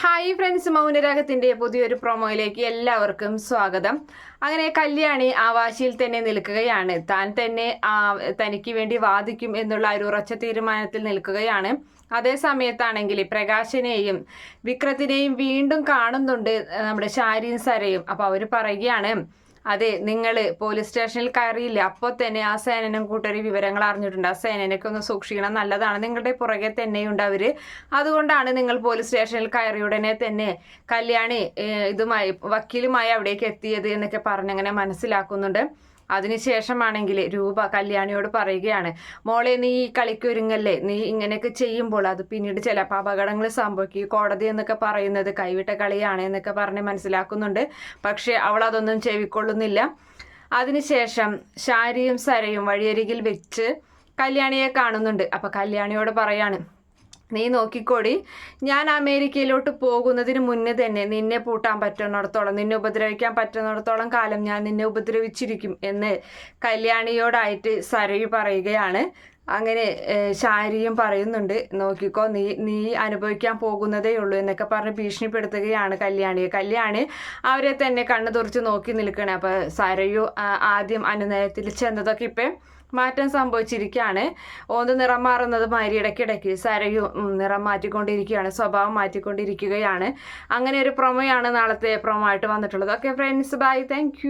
Hi friends മൗനരാഗത്തിന്റെ പുതിയൊരു പ്രൊമോയിലേക്ക് എല്ലാവർക്കും സ്വാഗതം. അങ്ങനെ കല്യാണി ആ വാശിയിൽ തന്നെ നിൽക്കുകയാണ്. താൻ തന്നെ തനിക്ക് വേണ്ടി വാദിക്കും എന്നുള്ള ഒരു ഉറച്ച തീരുമാനത്തിൽ നിൽക്കുകയാണ്. അതേ സമയത്താണെങ്കിൽ പ്രകാശിനെയും വിക്രത്തിനെയും വീണ്ടും കാണുന്നുണ്ട് നമ്മുടെ ഷാരിയും സരയും അപ്പോൾ അവർ പറയുകയാണ് അതെ നിങ്ങൾ പോലീസ് സ്റ്റേഷനിൽ കയറിയില്ല. അപ്പോൾ തന്നെ ആ സേനനും കൂട്ടൊരു വിവരങ്ങൾ അറിഞ്ഞിട്ടുണ്ട്. ആ സേനനൊക്കെ ഒന്ന് സൂക്ഷിക്കണം. നല്ലതാണ്. നിങ്ങളുടെ പുറകെ തന്നെയുണ്ട് അവർ. അതുകൊണ്ടാണ് നിങ്ങൾ പോലീസ് സ്റ്റേഷനിൽ കയറിയ ഉടനെ തന്നെ കല്യാണി ഇതുമായി വക്കീലുമായി അവിടേക്ക് എത്തിയത് എന്നൊക്കെ പറഞ്ഞങ്ങനെ മനസ്സിലാക്കുന്നുണ്ട്. അതിനുശേഷമാണെങ്കിൽ രൂപ കല്യാണിയോട് പറയുകയാണ് മോളെ നീ ഈ കളിക്കൊരുങ്ങല്ലേ നീ ഇങ്ങനെയൊക്കെ ചെയ്യുമ്പോൾ അത് പിന്നീട് ചിലപ്പോൾ അപകടങ്ങൾ സംഭവിക്കും. കോടതി എന്നൊക്കെ പറയുന്നത് കൈവിട്ട കളിയാണ് എന്നൊക്കെ പറഞ്ഞ് മനസ്സിലാക്കുന്നുണ്ട്. പക്ഷേ അവൾ അതൊന്നും ചെവിക്കൊള്ളുന്നില്ല. അതിനുശേഷം ശാരിയും സരയും വഴിയരികിൽ വെച്ച് കല്യാണിയെ കാണുന്നുണ്ട്. അപ്പോൾ കല്യാണിയോട് പറയാണ് നീ നോക്കിക്കോടി. ഞാൻ അമേരിക്കയിലോട്ട് പോകുന്നതിന് മുന്നേ തന്നെ നിന്നെ പൂട്ടാൻ പറ്റുന്നിടത്തോളം നിന്നെ ഉപദ്രവിക്കാൻ പറ്റുന്നിടത്തോളം കാലം ഞാൻ നിന്നെ ഉപദ്രവിച്ചിരിക്കും എന്ന് കല്യാണിയോടായിട്ട് സരയു പറയുകയാണ്. അങ്ങനെ ശാരിയും പറയുന്നുണ്ട് നോക്കിക്കോ നീ നീ അനുഭവിക്കാൻ പോകുന്നതേ ഉള്ളൂ എന്നൊക്കെ പറഞ്ഞ് ഭീഷണിപ്പെടുത്തുകയാണ് കല്യാണിയെ കല്യാണി അവരെ തന്നെ കണ്ണു തുറച്ച് നോക്കി നിൽക്കണേ അപ്പൊ സരയു ആദ്യം അനുനയത്തിൽ ചെന്നതൊക്കെ ഇപ്പം മാറ്റം സംഭവിച്ചിരിക്കുകയാണ്. ഓന്ത് നിറം മാറുന്നത് മാതിരി ഇടയ്ക്കിടയ്ക്ക് സരയു നിറം മാറ്റിക്കൊണ്ടിരിക്കുകയാണ് സ്വഭാവം മാറ്റിക്കൊണ്ടിരിക്കുകയാണ്. അങ്ങനെ ഒരു പ്രൊമോയാണ് നാളത്തെ പ്രൊമോ ആയിട്ട് വന്നിട്ടുള്ളത്. Okay friends bye thank